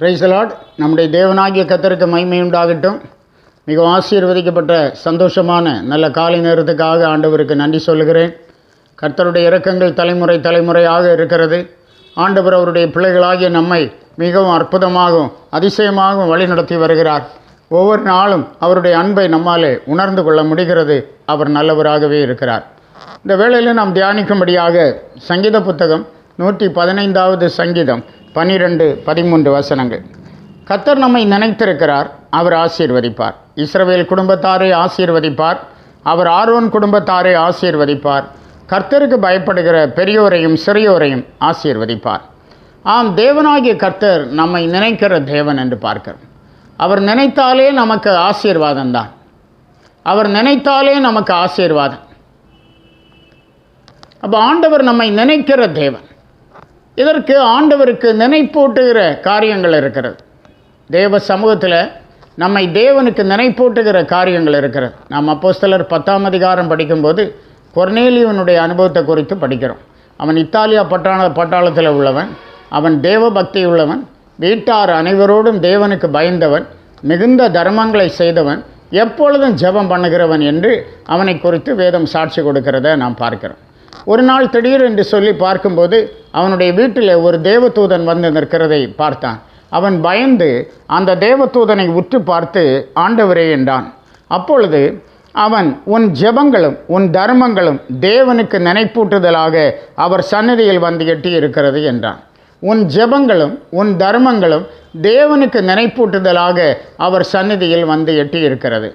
பிரைசலாட் நம்முடைய தேவனாகிய கத்தருக்கு மகிமை உண்டாகட்டும். மிகவும் ஆசீர்வதிக்கப்பட்ட சந்தோஷமான நல்ல காலை நேரத்துக்காக ஆண்டவருக்கு நன்றி சொல்கிறேன் கர்த்தருடைய இறக்கங்கள் தலைமுறை தலைமுறையாக இருக்கிறது. ஆண்டவர் அவருடைய பிள்ளைகளாகிய நம்மை மிகவும் அற்புதமாகவும் அதிசயமாகவும் வழிநடத்தி வருகிறார். ஒவ்வொரு நாளும் அவருடைய அன்பை நம்மாலே உணர்ந்து கொள்ள முடிகிறது. அவர் நல்லவராகவே இருக்கிறார். இந்த வேளையில் நாம் தியானிக்கும்படியாக சங்கீத புத்தகம் நூற்றி பதினைந்தாவது சங்கீதம். பன்னிரெண்டு பதிமூன்று வசனங்கள். கத்தர் நம்மை நினைத்திருக்கிறார் அவர் ஆசீர்வதிப்பார். இஸ்ரவேல் குடும்பத்தாரை ஆசீர்வதிப்பார் அவர் ஆர்வன் குடும்பத்தாரை ஆசீர்வதிப்பார். கர்த்தருக்கு பயப்படுகிற பெரியோரையும் சிறியோரையும் ஆசீர்வதிப்பார். ஆம் தேவனாகிய கர்த்தர் நம்மை நினைக்கிற தேவன் என்று பார்க்கிறோம். அவர் நினைத்தாலே நமக்கு ஆசீர்வாதம் தான். அவர் நினைத்தாலே நமக்கு ஆசீர்வாதம். அப்போ ஆண்டவர் நம்மை நினைக்கிற தேவன். இதற்கு ஆண்டவருக்கு நினைப்பூட்டுகிற காரியங்கள் இருக்கிறது. தேவ சமூகத்தில் நம்மை தேவனுக்கு நினைப்பூட்டுகிற காரியங்கள் இருக்கிறது. நாம் அப்போஸ்தலர் பத்தாம் அதிகாரம் படிக்கும்போது கொர்னேலியவனுடைய அனுபவத்தை குறித்து படிக்கிறோம். அவன் இத்தாலியா பட்டாள பட்டாளத்தில் உள்ளவன் அவன் தேவ பக்தி உள்ளவன் வீட்டார் அனைவரோடும் தேவனுக்கு பயந்தவன் மிகுந்த தர்மங்களை செய்தவன் எப்பொழுதும் ஜெபம் பண்ணுகிறவன் என்று அவனை குறித்து வேதம் சாட்சி கொடுக்கிறத நாம் பார்க்கிறோம். ஒரு நாள் திடீர் என்று சொல்லி பார்க்கும்போது அவனுடைய வீட்டில் ஒரு தேவதூதன் வந்து நிற்கிறதை பார்த்தான். அவன் பயந்து அந்த தேவதூதனை உற்று பார்த்து ஆண்டவரே என்றான். அப்பொழுது அவன் உன் ஜெபங்களும் உன் தர்மங்களும் தேவனுக்கு நினைப்பூட்டுதலாக அவர் சன்னதியில் வந்து எட்டி இருக்கிறது என்றான். உன் ஜெபங்களும் உன் தர்மங்களும் தேவனுக்கு நினைப்பூட்டுதலாக அவர் சந்நிதியில் வந்து எட்டி இருக்கிறது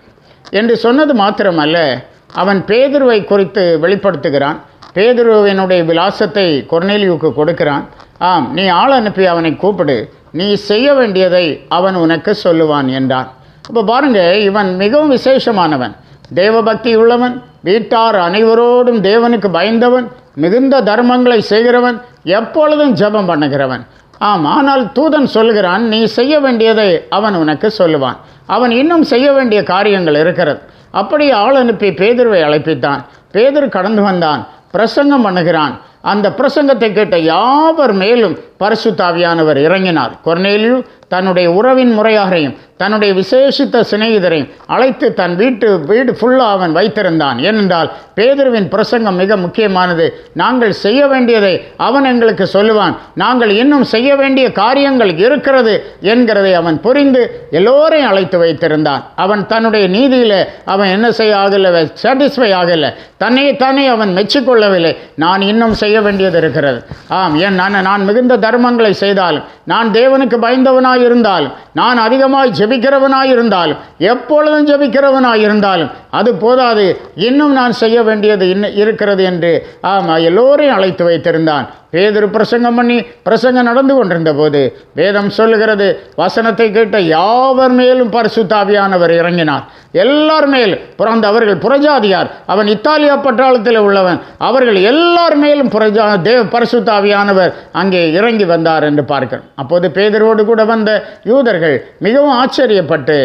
என்று சொன்னது மாத்திரமல்ல அவன் பேதுருவை குறித்து வெளிப்படுத்துகிறான். பேதுருவினுடைய விலாசத்தை கொர்னேலியுக்கு கொடுக்கிறான். ஆம் நீ ஆள் அனுப்பி அவனை கூப்பிடு. நீ செய்ய வேண்டியதை அவன் உனக்கு சொல்லுவான் என்றான். இப்போ பாருங்க இவன் மிகவும் விசேஷமானவன். தேவபக்தி உள்ளவன் வீட்டார் அனைவரோடும் தேவனுக்கு பயந்தவன் மிகுந்த தர்மங்களை செய்கிறவன் எப்பொழுதும் ஜெபம் பண்ணுகிறவன். ஆம் ஆனால் தூதன் சொல்கிறான் நீ செய்ய வேண்டியதை அவன் உனக்கு சொல்லுவான். அவன் இன்னும் செய்ய வேண்டிய காரியங்கள் இருக்கிறது. அப்படி ஆள் அனுப்பி பேதர்வை அழைப்பித்தான். பேதர் கடந்து வந்தான். பிரசங்கம் பண்ணுகிறான். அந்த பிரசங்கத்தை கேட்ட யாவர் மேலும் பரிசுத்தாவியானவர் இறங்கினார். கொர்னேலியு தன்னுடைய உறவின் முறையாரையும் தன்னுடைய விசேஷித்த சிநேகிதரையும் அழைத்து தன் வீட்டு வீடு ஃபுல்லாக அவன் வைத்திருந்தான். ஏனென்றால் பேதுருவின் பிரசங்கம் மிக முக்கியமானது. நாங்கள் செய்ய வேண்டியதை அவன் எங்களுக்கு சொல்லுவான். நாங்கள் இன்னும் செய்ய வேண்டிய காரியங்கள் இருக்கிறது என்கிறதை அவன் புரிந்து எல்லோரையும் அழைத்து வைத்திருந்தான். அவன் தன்னுடைய நீதியில் அவன் என்ன செய்ய ஆகலை சாட்டிஸ்ஃபை ஆகலை தன்னை தானே அவன் மெச்சிக்கொள்ளவில்லை. நான் இன்னும் செய்ய வேண்டியது இருக்கிறது. ஆம் ஏன் நான் நான் மிகுந்த தர்மங்களை செய்தால் நான் தேவனுக்கு பயந்தவனாய் இருந்தால் நான் அதிகமாய் ஜெபிக்கிறவனாயிருந்தாலும் எப்பொழுதும் ஜெபிக்கிறவனாயிருந்தாலும் அது போதாது. இன்னும் நான் செய்ய வேண்டியது இன்னும் இருக்கிறது என்று ஆமாம் எல்லோரையும் அழைத்து வைத்திருந்தான். பேதர் பிரசங்கம் பண்ணி பிரசங்கம் நடந்து கொண்டிருந்த போது வேதம் சொல்லுகிறது வசனத்தை கேட்ட யாவர் மேலும் பரிசுத்தாவியானவர் இறங்கினார். எல்லார் மேல் பிறந்த அவர்கள் புரஜாதியார் அவன் இத்தாலியா பட்டாளத்தில் உள்ளவன். அவர்கள் எல்லார் மேலும் புரஜா தேவ பரிசுத்தாவியானவர் அங்கே இறங்கி வந்தார் என்று பார்க்கிறோம். அப்போது பேதரோடு கூட வந்த யூதர்கள் அவர்கள் மிகவும் ஆச்சரியப்பட்டு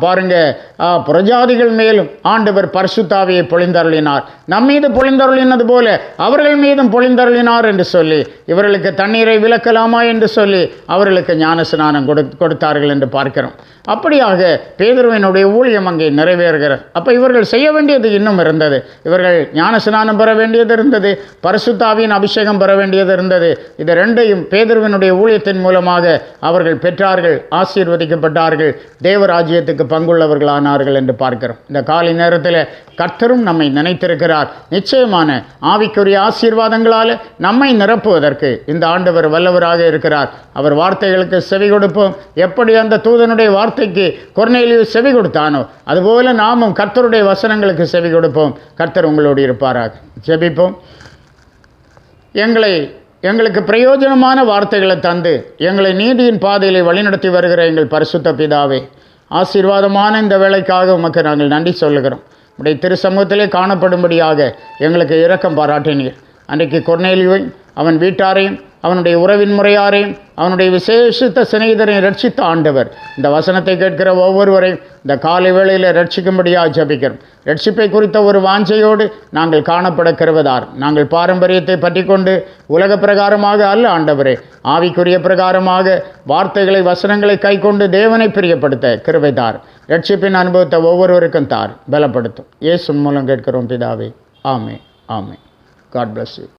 பாருங்க ஆ, புறஜாதிகள் மேலும் ஆண்டவர் பரிசுத்தாவியை பொழிந்தருளினார். நம் மீது பொழிந்தருளினது போல அவர்கள் மீதும் பொழிந்தருளினார் என்று சொல்லி இவர்களுக்கு தண்ணீரை விளக்கலாமா? என்று சொல்லி அவர்களுக்கு ஞான ஸ்நானம் கொடு கொடுத்தார்கள் என்று பார்க்கிறோம். அப்படியாக பேதுருவினுடைய ஊழியம் அங்கே நிறைவேறுகிறது. அப்போ இவர்கள் செய்ய வேண்டியது இன்னும் இருந்தது. இவர்கள் ஞான ஸ்நானம் பெற வேண்டியது இருந்தது பரிசுத்தாவின் அபிஷேகம் பெற வேண்டியது இருந்தது. இது ரெண்டையும் பேதுருவினுடைய ஊழியத்தின் மூலமாக அவர்கள் பெற்றார்கள். ஆசீர்வதிக்கப்பட்டார்கள். தேவராஜ்யத்துக்கு பங்குள்ளவர்களானார்கள் என்று பார்க்கிறோம். இந்த காலை நேரத்தில் கர்த்தரும் நம்மை நினைத்திருக்கிறார். நிச்சயமான ஆவிக்குரிய ஆசீர்வாதங்களால் நம்மை நிரப்புவதற்கு இந்த ஆண்டவர் வல்லவராக இருக்கிறார். அவர் வார்த்தைகளுக்கு செவி கொடுப்போம். எப்படி அந்த தூதனுடைய வார்த்தைக்கு கொர்நேலியு செவி கொடுத்தானோ அதுபோல நாமும் கர்த்தருடைய வசனங்களுக்கு செவி கொடுப்போம். கர்த்தர் உங்களோடு இருப்பாராக. ஜெபிப்போம். எங்களை எங்களுக்கு பிரயோஜனமான வார்த்தைகளை தந்து எங்களை நீதியின் பாதையிலே வழிநடத்தி வருகிற எங்கள் பரிசுத்த பிதாவே ஆசீர்வாதமான இந்த வேலைக்காக உமக்கு நாங்கள் நன்றி சொல்லுகிறோம். உடைய திரு சமூகத்திலே காணப்படும்படியாக எங்களுக்கு இரக்கம் பாராட்டினீர். அன்றைக்கு கொர்னேலியும் அவன் வீட்டாரையும் அவனுடைய உறவின் முறையாரையும் அவனுடைய விசேஷித்த சிநேகிதரை ரட்சித்த ஆண்டவர். இந்த வசனத்தை கேட்கிற ஒவ்வொருவரையும் இந்த காலை வேளையில் ரட்சிக்கும்படியாக ஜபிக்கிறோம். ரட்சிப்பை குறித்த ஒரு வாஞ்சையோடு நாங்கள் காணப்பட கிருவதார் நாங்கள் பாரம்பரியத்தை பற்றி கொண்டு உலக பிரகாரமாக அல்ல ஆண்டவரே. ஆவிக்குரிய பிரகாரமாக வார்த்தைகளை வசனங்களை கைக்கொண்டு தேவனை பிரியப்படுத்த கிருவைதார் ரட்சிப்பின் அனுபவத்தை ஒவ்வொருவருக்கும் தார். பலப்படுத்தும். இயேசு மூலம் கேட்கிறோம் பிதாவே. ஆமே ஆமே காட் பிளஸ் யூ